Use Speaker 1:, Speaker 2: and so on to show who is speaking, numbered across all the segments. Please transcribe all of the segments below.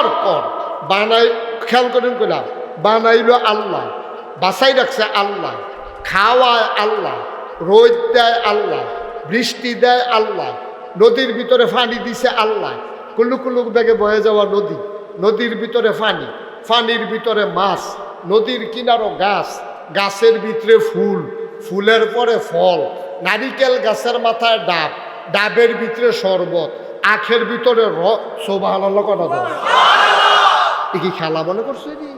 Speaker 1: আবার কর। বানাই, খেয়াল করেন কইলাম বানাইলো আল্লাহ বাসাই রাখছে আল্লাহ, খাওয়ায় আল্লাহ, রোদ দেয় আল্লাহ, বৃষ্টি দেয় আল্লাহ, নদীর ভিতরে পানি দিছে আল্লাহ। কুল্লুক ব্যাগে বয়ে যাওয়া নদী, নদীর ভিতরে পানি, পানির ভিতরে মাছ, নদীর কিনারও গাছ, গাছের ভিতরে ফুল, ফুলের পরে ফল, নারিকেল গাছের মাথায় ডাব, ডাবের ভিতরে শরবত, আখের ভিতরে র সোবাহ দাও এ কি খেলা মনে করছ এটি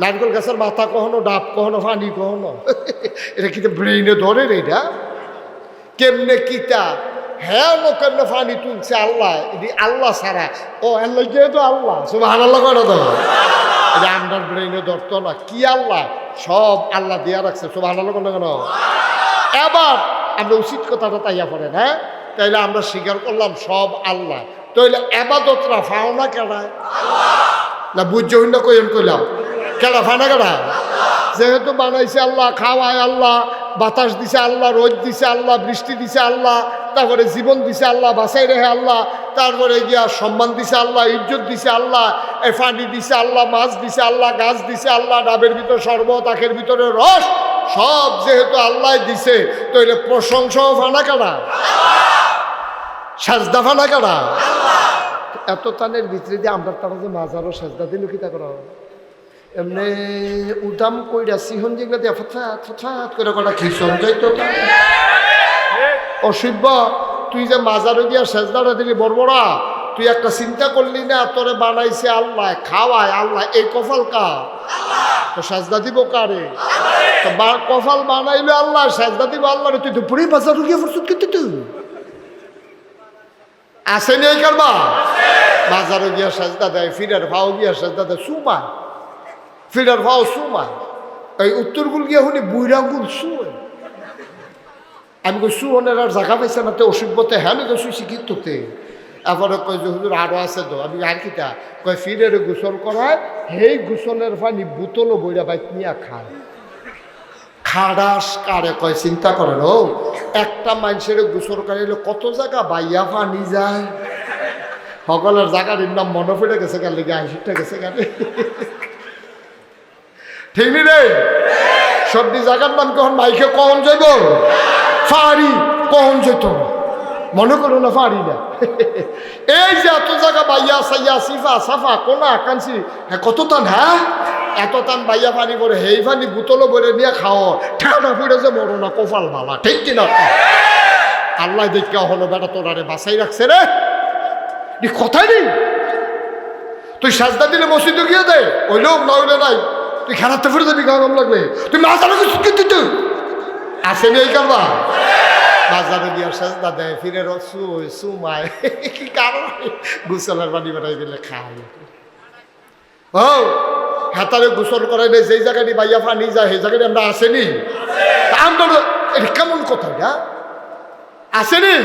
Speaker 1: নারকেল গাছের মাথা কখনো, ডাব কখনো, পানি কখনো? এটা কিন্তু ব্রেইনে ধরে রে এটা? কেমনে কিতা হ্যাঁ নো কেমনে ফানি তুলছে আল্লাহ? এটি আল্লাহ সারা ও, আল্লাহ যেহেতু আল্লাহ সব আল্লাহ করে তো? এটা আমার ব্রেইনে ধরতো না। কি আল্লাহ? সব আল্লাহ দিয়া রাখছে সব আল্লাহ কেন? কেন এবার আমরা উচিত কথাটা তাইয়া পড়ে না তাইলে আমরা স্বীকার করলাম সব আল্লাহ। তাইলে এবাদতরা ফাও না কেডায়? না বুঝছ না কইম কইলাম। কেডা ফানা কেডা? যেহেতু বানাইছে আল্লাহ, খাওয়ায় আল্লাহ, বাতাস দিছে আল্লাহ, রোদ দিছে আল্লাহ, বৃষ্টি দিছে আল্লাহ, তারপরে জীবন দিছে আল্লাহ বাসাই রেখে আল্লাহ, তারপরে গিয়া সম্মান দিছে আল্লাহ, ইজ্জত দিছে আল্লাহ এ পানি দিছে আল্লাহ, মাছ দিছে আল্লাহ, গাছ দিছে আল্লাহ, ডাবের ভিতরে শরবত, আখের ভিতরে রস, সব যেহেতু আল্লাহ দিছে, তো এটা প্রশংসাও ফানা কাটা সাজদা ফানা কাটা এত টানের ভিতরে দিয়ে আমরা তারা যে মাজারও সাজদা দিল কিতা করা হবে? এমনি উদাম কইরা সিহন যেগুলো দিয়ে ফথাত করে কটা খিসন যাইতো তা। অসভ্য, তুই যে মাজারে দিয়া সেজদাটা দিলি বড়বড়া, তুই একটা চিন্তা করলি না, তোরে বানাইছে আল্লাহ, খাওয়ায় আল্লাহ, এই কফাল কা তো সাজদা দিব কারে তো কপাল বানাইলো আল্লাহ, সাজদা দিব আল্লাহ, তুই তো পুরি বাজার গিয়ে ফুরসুত কিন্তু তুই আসেনি এই কারবা বাজারে গিয়া সাজদা দেয় ফিরার ভাও গিয়া সাজদা দেয় সুমায় ফিরার ভাও সুমায় এই উত্তরগুল গিয়া শুনি বুইরাঙ্গুল সুয় আমি কই, সুহনের আর জায়গা পাইছে না তো অসুভতে হ্যাঁ আমি কইছি শিক্ষিততে এরপরে কই যে, হুজুর আরও আছে তো। আমি আর কিটা? কয় ফিরের গোসল করায় সেই গোসলের পানি বোতলও বইরা বাইক নিয়ে খায়। খাডাস কারে কয়, চিন্তা করেন, ও, একটা মানুষের গোসল করাইলে কত জায়গা বাইয়া পানি যায়? সকলের জায়গার নাম মনে পড়ে গেছে গান লেগে আইসিটা গেছে গানে ঠিক নি রে? সবজি জায়গার নাম কখন মাইকে কখন যাইব? ফাড়ি, কখন যেত মনে করো না ফাড়ি না। এই যে এত জায়গা বাইয়া সাইয়া, সিফা সাফা, কোনা, কাঞ্চি হ্যাঁ কত টান হ্যাঁ? এত টান বাইয়া পানি পরে হেই পানি বোতলও ভরে নিয়ে খাও। ফুড়ে যে মরো না কপাল মালা ঠিক কিনা আল্লাহ দেখা হলো, বেটা তোরারে বাসাই রাখছে রে। নি কথাই নেই। তুই সাজদা দিলে মসজিদে গিয়ে দে। ওই লোক নইলে নাই। তুই খেলাতে ফিরে যাবি, গরম লাগবে। তুই কিন্তু তুই আসেনি এই কারবা বাজারে গিয়ে সাজদা দেয়, ফিরে রসু সুমায় কি কারণ? গুসলের পানি বেড়াই দিলে খায়। ও হাতারে গোসল করাই নেই, যেই জায়গাটি বাইয়া পানি যায়, সেই জায়গাটি আমরা আসেনি। আমরা এটা কেমন কথা এটা? আসেনি?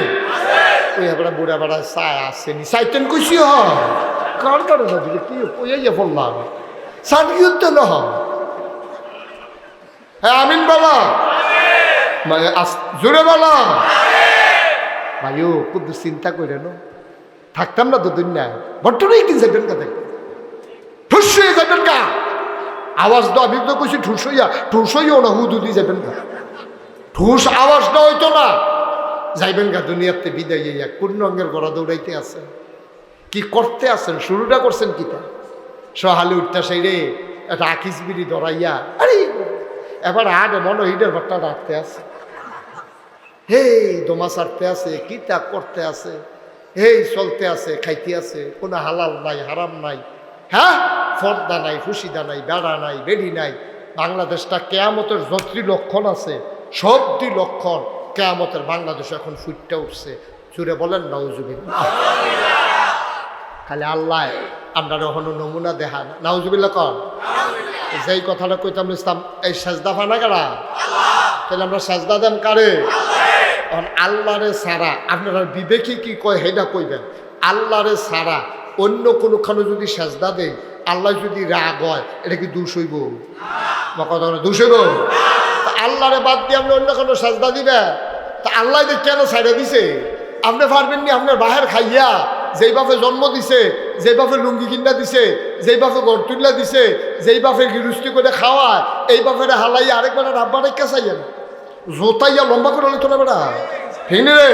Speaker 1: ওই আমরা বুড়া বেড়া চাই আসেনি। চাইতেন কইছি হ। কার না কি কইয়া বললাম? সার্টিফিকেট তো না হ্যাঁ আমিন বাবা মানে জোরে বলা। ভাইও কুদ্দু চিন্তা করে নো থাকতাম না তো দুনিয়ায় বর্তমানে একদিন যাবেন কা দেখ ঠুস যাবেন কা আওয়াজ তো আমি তো কইছি, ঠুস হইয়া, ঠুস হইও না হু যাবেন কা ঠুস আওয়াজ আওয়াজটা হইতো না। যাইবেন গা, দুনিয়াতে বিদায় ইয়া কোন রঙের গড়া দৌড়াইতে আছেন। কি করতে আছেন? শুরুটা করছেন কিতা? সহালে উঠতে সেই রে একটা আকিস বিড়ি ধরাইয়া, আরে! এবার আগে মনে হিডের ভাট্টা রাখতে আছে। হে দমা সারতে আছে, কিতা করতে আছে? হেই, চলতে আছে, খাইতে আছে, কোনো হালাল নাই, হারাম নাই। হ্যাঁ? ফর্দা নাই ফুসিদা নাই বেড়া নাই বেড়ি নাই। বাংলাদেশটা কেয়ামতের যতটি লক্ষণ আছে সবটি লক্ষণ কেয়ামতের বাংলাদেশ এখন ফুটতে উঠছে। চুরে বলেন নাউজুবিল্লাহ। খালি আল্লাহ আমরা এখনও নমুনা দেখা নাউজুবিল্লাহ কন। যেই কথাটা কইতাম ইসলাম এই সাজদা ফানা কারা? তাহলে আমরা সাজদা দেন কারে? আল্লাহরে সারা আপনারা বিবেকে কি কয় হেটা কইবেন। আল্লাহরে সারা অন্য কোনোখানে যদি সাজদা দেয়, আল্লাহ যদি রাগ হয়, এটা কি দোষ হইব? কথা দোষ হইব? তা আল্লাহরে বাদ দিয়ে আপনি অন্য কোনো সাজদা দিবেন? তা আল্লাহ যে কেন ছাড়ে দিছে? আপনি পারবেন নি আপনার বাহের খাইয়া, যেই বাপে জন্ম দিছে, যেই বাপে লুঙ্গি কিনা দিছে, যেই বাপে গড় তুল্লা দিছে, যেই বাপে করে খাওয়া এই হালাই আরেকবার রাব্বা রেখা চাইয়েন। জোতাইয়া লম্বা করে তোরা বেড়া। ঠিক রে।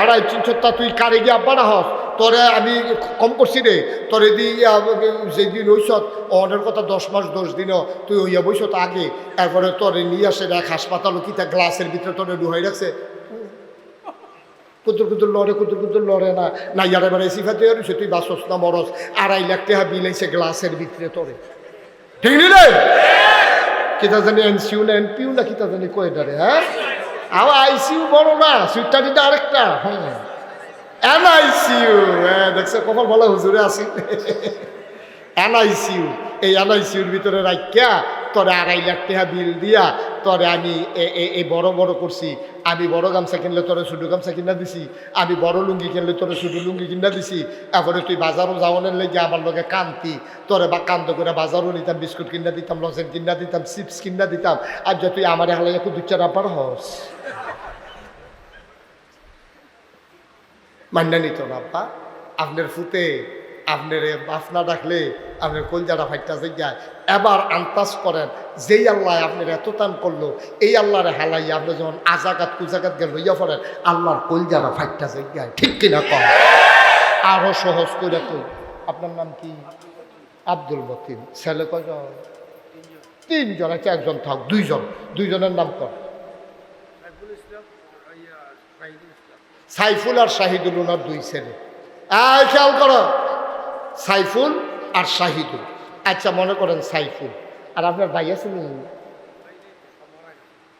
Speaker 1: আড়াই চিনছত্তা তুই কারে গিয়ে আব্বাটা হস? তোরে আমি কম করছি রে। তোরে দি যেদিন হইছত অনের কথা দশ মাস, দশ দিনও তুই হইয়া বইছত আগে। তারপরে তোরে নিয়ে আসে দেখ হাসপাতাল কি তা গ্লাসের ভিতরে তোরে ডুহাই রাখছে। কুতুর কুতুর লড়ে কুতুর কুতুর লড়ে না। না, ইয়ারে বেড়ে সিফাতে রয়েছে তুই বাসস না, মরস। আড়াই লাখ টাকা বিলাইছে গ্লাসের ভিতরে তোরে। ঠিক রে? কিতা জানি, এনসিউ না এনপিউ না কিতা জানি কয়টারে হ্যাঁ? আমার আইসিউ বড় না সুইটারিটা আরেকটা হ্যাঁ। এনআইসিউ হ্যাঁ দেখছ কখন বলা হুজুরে আসি এনআইসিউ এই এনআইসিউর ভিতরে রাখিয়া তোরে আড়াই লাখ টাকা বিল দিয়া, তোরে আমি এই বড় বড় করছি। আমি বড় গামছা কিনলে তোরে ছোটো গামছা কিনা দিছি। আমি বড় লুঙ্গি কিনলে তোরে ছোটো লুঙ্গি কিনা দিছি। তারপরে তুই বাজারও যাওয়ানের লেগে আমার লগে কান্তি। তোরে বা কান্দ করে বাজারও নিতাম, বিস্কুট কিনা দিতাম, লজেন কিনা দিতাম, চিপস কিনা দিতাম। আর যে তুই আমার হালাই একটু দুচ্চার আপার হস। মান্না নিত না আপনার ফুতে আপনার বাফনা ডাকলে আপনার কলজাটা ফাইটটা যায় এবার আন্তাজ করেন, যেই আল্লাহ আপনার এত টান করল, এই আল্লাহরে হালাই আপনি যখন আজাকাত কুজাকাত গেল লইয়া পড়েন, আল্লাহর কলজাটা ফাইটটা যায় ঠিক কিনা? কম আরও সহজ করে তো আপনার নাম কি? আব্দুল মতিন। ছেলে কজন তিনজন আছে একজন থাক, দুইজন। দুইজনের নাম কর সাইফুল আর শাহিদুল ওনার দুই ছেলে। এই খেয়াল করো। সাইফুল আর শাহিদুল। আচ্ছা মনে করেন সাইফুল। আর আপনার ভাই আছে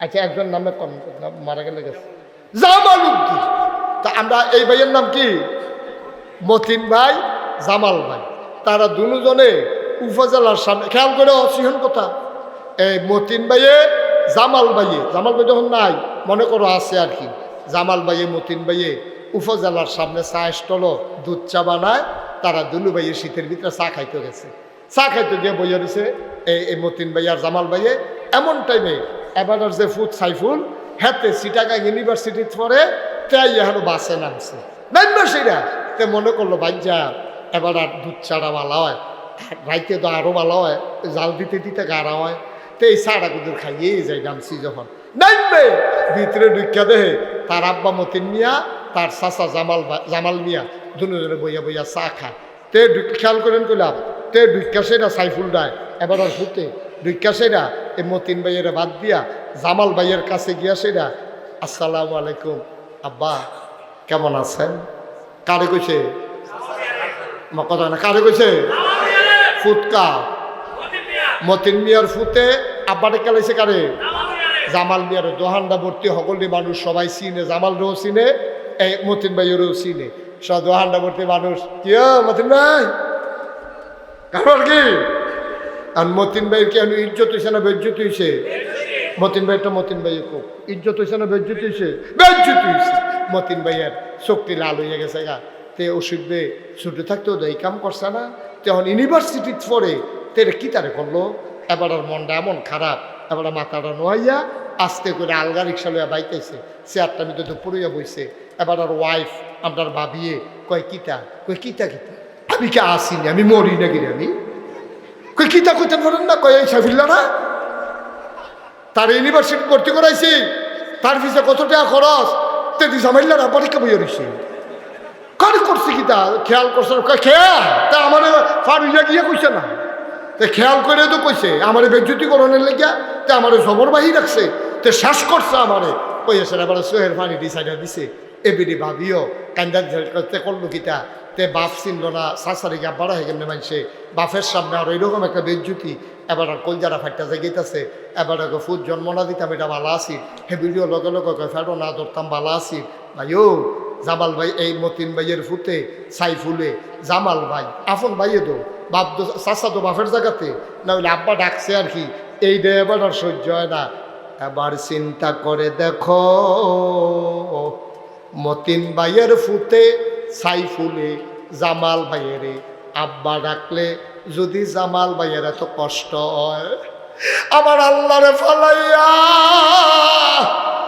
Speaker 1: আচ্ছা একজন নামে কম, মারা গেলে গেছে। জামাল উদ্দিন তা আমরা এই ভাইয়ের নাম কি? মতিন ভাই, জামাল ভাই। তারা দুজনে উপজেলার সামনে খেয়াল করে অসিহন কথা। এই মতিন ভাইয়ে, জামাল ভাইয়ে। জামাল ভাই যখন নাই, মনে করো আছে আর কি। জামাল ভাইয়ে, মতিন ভাইয়ে উপজেলার সামনে চা স্টল দুধ চা বানায়, তারা দুলু ভাইয়ে শীতের ভিতরে চা খাইতে গেছে। চা খাইতে গিয়ে বইয়া দিছে, এই মতিন ভাই আর জামাল ভাইয়ে, এমন টাইমে এবার যে ফুড সাইফুল হাতে সিটাকা ইউনিভার্সিটির পরে তাই এখন বাসে নামছে। নামবে তে মনে করল বাজ্যা এবার আর দুধ চাড়া ভালো হয়, রাইতে তো আরও ভালো হয়, জাল দিতে দিতে গাড়া হয়। তো এই চাটা কুদুর খাইয়েই যায় নামছি যখন। নামবে ভিতরে ঢুকিয়া দেহে তার আব্বা মতিন মিয়া, তার চাচা জামাল জামাল মিয়া দুজনে বইয়া বইয়া চা খায় তে খেয়াল করেন কইলাম তে ঢুকিয়া সেটা সাইফুল ডায় এবার আর ফুটে ঢুকিয়া সেটা এই মতিন ভাইয়ের বাদ দিয়া জামাল ভাইয়ের কাছে গিয়া সেটা আসসালামু আলাইকুম, আব্বা, কেমন আছেন? কারে কইছে? কথা না, কারে কইছে? ফুটকা মতিন মিয়ার ফুতে আব্বারে কেলাইছে কারে? জামাল মিয়ার দোহান্ডা ভর্তি সকলে মানুষ সবাই চিনে, জামাল রও চিনে, এই মতিন ভাইয়েরও চিনে। সব দোহান্ডা ভর্তি মানুষ। কি মতিন ভাই? কারণ কি? আর মতিন ভাইয়ের কি ইজ্জত হয়েছে না বেজ্জত হয়েছে মতিন ভাইটা মতিন ভাই খুব ইজ্জত হয়েছে না বেজ্জত হয়েছে বেজ্জত হয়েছে মতিন ভাইয়ের শক্তি লাল হয়ে গেছে গা। তে ওষুধ বে ছুটে থাকতেও এই কাম করছে না। তখন ইউনিভার্সিটির পরে তেরে কি তারে করল? এবার আর মনটা এমন খারাপ। এবার মাথাটা নোয়াইয়া আস্তে করে আলগা রিক্সা লইয়া বাইতেছে, চেয়ারটা মিতে তো পুরোইয়া বইছে। এবার আর ওয়াইফ আপনার ভাবিয়ে কয়, কিতা? কয়, কিতা কিতা? আমি কে আসিনি, আমি মরি না রে আমি? কই কিতা কইতে পারেন না? কয়, এই সাফিল্লা না তার ইউনিভার্সিটি ভর্তি করাইছি, তার পিছে কত টাকা খরচ? তেতি জামাইল্লার পরীক্ষা বইয়া রয়েছে কার করছে কি তা খেয়াল করছে খেয়াল? তা আমার ফারুইয়া গিয়ে কইছে না। তে খেয়াল করে তো কইছে, আমার বেজ্জুতি করণের লেগিয়া, তে আমার জবরবাহি রাখছে, তে শ্বাস করছে আমারে। কইছে এবার সোহের পানি ডিসাইডার দিছে এবিডি ভাবিও, কান্দা করতে করল কিতা তে? বাপ চিনল না শাসারি গা বাড়া হয়ে গেমনে মানছে, বাপের সামনে আর ওইরকম একটা বেজ্জুতি। এবার আর কলজারা ফাইটটা জাগিতেছে, এবার ফুট জন্ম না দিতাম, এটা ভালো আছি। হে ভিডিও লগে লগে ফেটো না ধরতাম, ভালো আছি। ও জামাল ভাই, এই মতিন ভাইয়ের ফুতে সাইফুলে, জামাল ভাই, আফন ভাইয়ে দো বাপ চাষা তো বাপের জায়গাতে না হলে আব্বা ডাকছে আর কি, এই এবার আর সহ্য হয় না। এবার চিন্তা করে দেখো, মতিন ভাইয়ের ফুতে সাইফুলে জামাল ভাইয়েরে আব্বা ডাকলে, যদি জামাল ভাইয়ের এত কষ্ট হয়, আমার আল্লাহরে ফালাইয়া,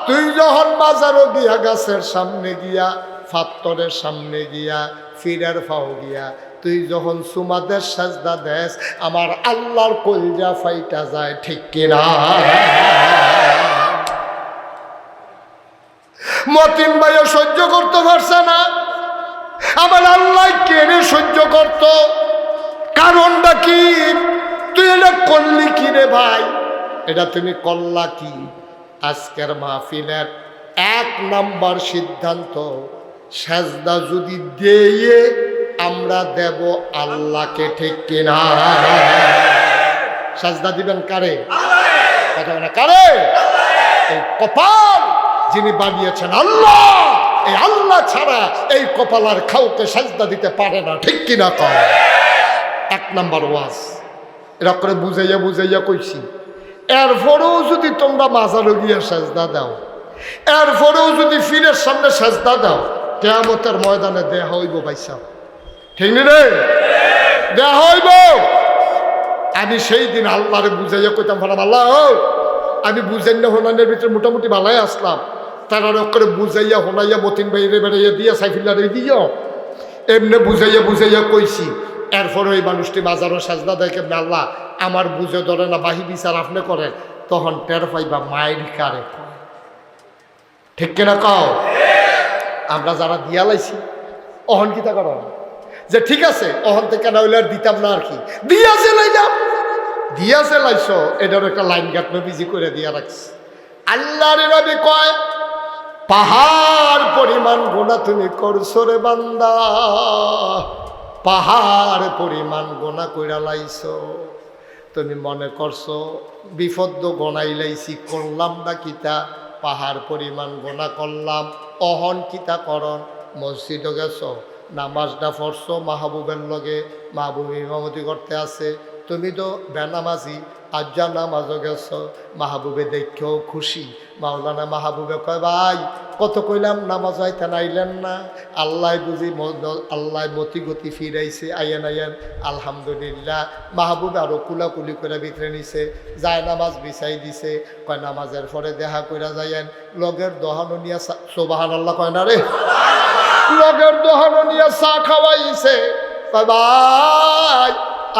Speaker 1: তুই যখন বাজারও গিয়া গাছের সামনে গিয়া, ফাত্তরের সামনে গিয়া, ফিরার ফাও গিয়া তুই যখন সুমাদের সাজদা দেস, আমার আল্লাহর কলজা ফাইটা যায়, ঠিক কিনা? মতিন ভাইও সহ্য করতে পারছে না। আমার আল্লাহ কেড়ে সহ্য করত? কারণটা কি? তুই এটা করলি কি রে ভাই? এটা তুমি করলা কি? আজকের মাহফিলের এক নাম্বার সিদ্ধান্ত, সাজদা যদি দিয়ে আমরা দেব আল্লাহকে ঠিক কিনা? সাজদা দিবেন কারে? কথা বলে কারে? এই কপাল যিনি বানিয়েছেন আল্লাহ, এই আল্লাহ ছাড়া এই কপাল আর খাউকে সাজদা দিতে পারে না, ঠিক কিনা কর এক নাম্বার ওয়াজ। এরা করে বুঝাইয়া বুঝাইয়া কইছি, এরপরেও যদি তোমরা মাজারও গিয়ে সাজদা দাও, এরপরেও যদি ফিরের সামনে সাজদা দাও, কেয়ামতের ময়দানে দেহ হইব বাইসা ঠিক নি রে? দেহ আমি সেই দিন আল্লাহরে বুঝাইয়া কইতাম ভাড়া আল্লাহ আমি বুঝাই না হোনানের ভিতরে মোটামুটি ভালাই আসলাম। তারা করে বুঝাইয়া হোনাইয়া মতিন বাইরে বেড়াইয়া দিয়া সাইফুল্লারে দিও। এমনি বুঝাইয়া বুঝাইয়া কইছি, এরপর ওই মানুষটি বাজারও সাজদা দেয় কেমনি আল্লাহ, আমার বুঝে ধরে না, বাহি বিচার আপনি করেন, তখন টের পাইবা মায়ের কারে ঠিক কিনা কও? আমরা যারা দিয়া লাইছি, অহন কিতা করো? যে ঠিক আছে অহন থেকে না হইলে আর দিতাম না আর কি। দিয়াছে লাইলাম। দিয়াছে লাইছ, এটার একটা লাইন গাট বিজি করে দিয়া রাখছি। আল্লাহর নবী কয়, পাহাড় পরিমাণ গোনা তুমি করছ রে বান্দা। পাহাড় পরিমাণ গোনা কইরা লাইছো। তুমি মনে করছ, বিপদ গনাই লাইছি, করলাম না কিতা? পাহাড় পরিমাণ গোনা করলাম। অহন কিতা করন মসজিদও গেছ নামাজটা পড়ছো, মাহবুবের লগে মাহবুব ইমামতি করতে আছে। তুমি তো বেনামাজি, আজ্জা নামাজও গেছ, মাহবুবে দেখেও খুশি। মাওলানা মাহবুবে কয়, ভাই, কত কইলাম নামাজ হইতে নাইলেন না? আল্লাহ বুঝি আল্লাহ মতি গতি ফিরাইছে আইয়ান আইয়ান আলহামদুলিল্লাহ, মাহবুব আরও কুলাকুলি করে ভিতরে নিছে, যায় নামাজ বিছাই দিছে। কয়, নামাজের পরে দেখা কইরা যাইয়েন। লগের দহানো নিয়ে সোবাহান আল্লাহ কয় না রে? দহানো নিয়ে চা খাওয়াইছে।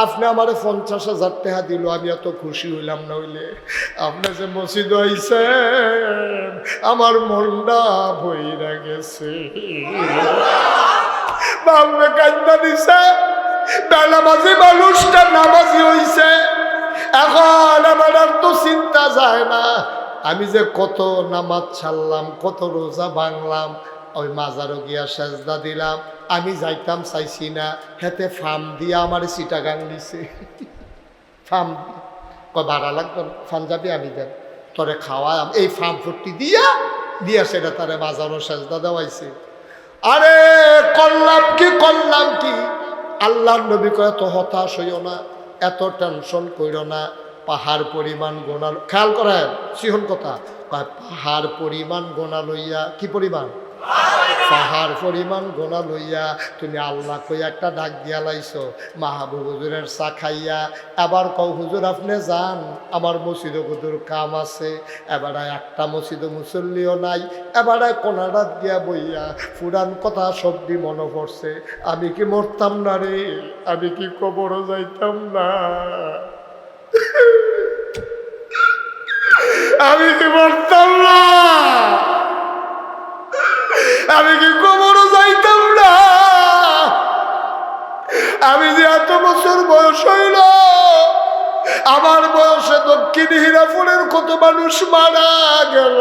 Speaker 1: আপনি আমার পঞ্চাশ হাজার টাকা দিল, আমি এত খুশি হইলাম না হইলে। আপনি যে মসজিদ হইছেন আমার মনটা ভইরা গেছে। বাবুকে কান্দা দিছে মানুষটা নামাজি হইছে। এখন আমার আর তো চিন্তা যায় না, আমি যে কত নামাজ ছাড়লাম, কত রোজা ভাঙলাম ওই মাজারও গিয়া সেজদা দিলাম। আমি যাইতাম, চাইছি না। হেতে ফার্ম দিয়া আমার চিটাগাং দিছে। ফার্ম ভাড়া ফার্ম যাবি, আমি দেন তোরে খাওয়াম এই ফার্ম ফুটি দিয়া দিয়া সেটা তারে বাজারও সেজদা দেওয়াইছে। আরে, করলাম কি করলাম কি? আল্লাহর নবী কয় এত হতাশ হইও না, এত টেনশন কইরো না। পাহাড় পরিমাণ গোনা খেয়াল করেন, সিহন কথা। পাহাড় পরিমাণ গোনা লইয়া কি পরিমাণ? পাহাড় পরিমাণ গোনা লইয়া তুমি আল্লাহ কই একটা ডাক দিয়া লাইছো, মাহবুব হুজুরের চা খাইয়া। এবার কও, হুজুর, আপনি যান, আমার মসজিদ হুজুর কাম আছে? এবারে একটা মসজিদ মুসল্লিও নাই, এবারে কোনাডা দিয়া বইয়া পুরান কথা সবদি মনে পড়ছে। আমি কি মরতাম না রে? আমি কি কবরও যাইতাম না? আমি কি মরতাম না? আমি কি কবরও যাইতাম না? আমি যে এত বছর বয়স হইল, আমার বয়সে দক্ষিণ হীরাপুরের কত মানুষ মারা গেল?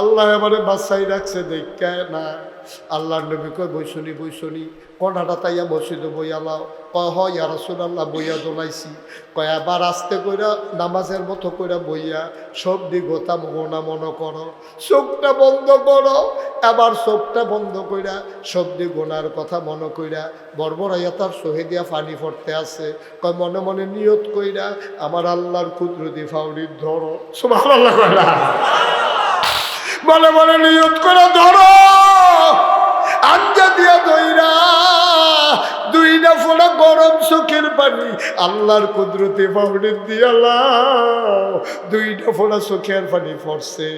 Speaker 1: আল্লাহ এবারে বাসাই রাখছে দেখায় না। আল্লাহর নবী কয় বৈশনি বৈশনি কনাটা তাইয়া মসজিদ বইয়া লাও কয়, হয় ইয়ারসুল আল্লাহ বইয়া দোলাইছি কয় আবার আস্তে কইরা নামাজের মতো কইরা বইয়া সব দিগতা মোনা মনে করো, চোখটা বন্ধ করো। আবার চোখটা বন্ধ কইরা সব দিক গোনার কথা মনে কইরা বর্বরাইয়া তার শহীদিয়া পানি পড়তে আছে। কয়, মনে মনে নিয়ত কইরা আমার আল্লাহর কুদরতি ফাউরির ধরো। সুমার আল্লাহ কয়লা মনে মনে নিয়ত করে ধরো। আঞ্জা দিয়া দইরা দুইটা ফোড়া গরম চোখের পানি। আল্লাহর কুদরতে পাউডার দিয়ালা দুই দুইটা ফোড়া চোখের পানি পড়ছে।